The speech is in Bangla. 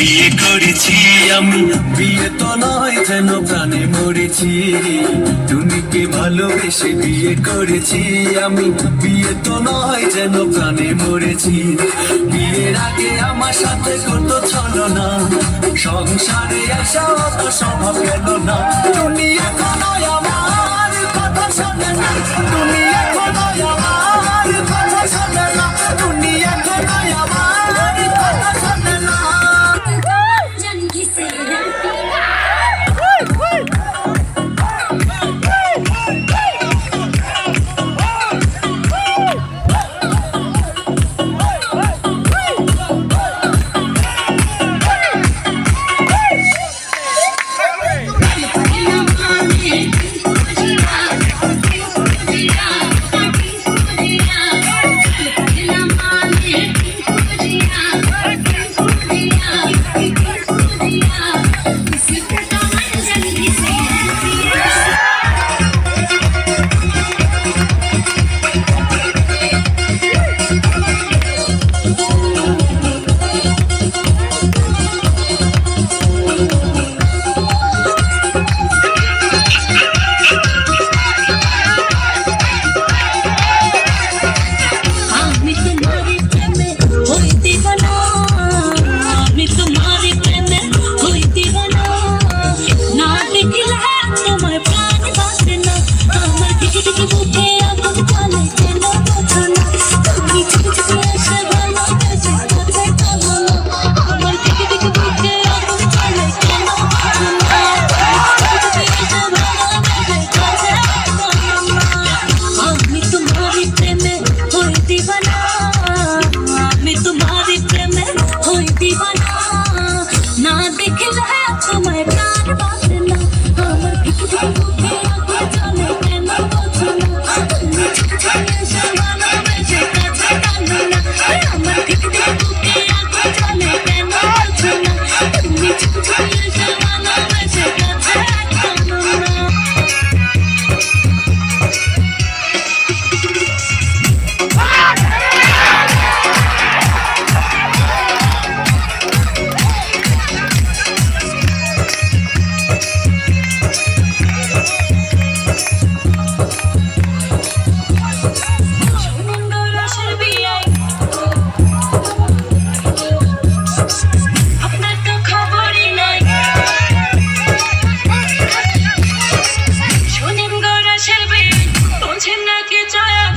বিয়ে করেছি আমি। বিয়ে তো নয় যেন প্রাণে মরেছি। তুমি কি ভালোবেসে বিয়ে করেছি আমি। বিয়ে তো নয় যেন প্রাণে মরেছি। বিয়ের আগে আমার সাথে কত ছলো না সংসারে আসা অত স্বভাব গেল না। তুমি এখনও আমার কথা শোনে না। তুমি আমার দিকে আছেন নাকি ছায়া?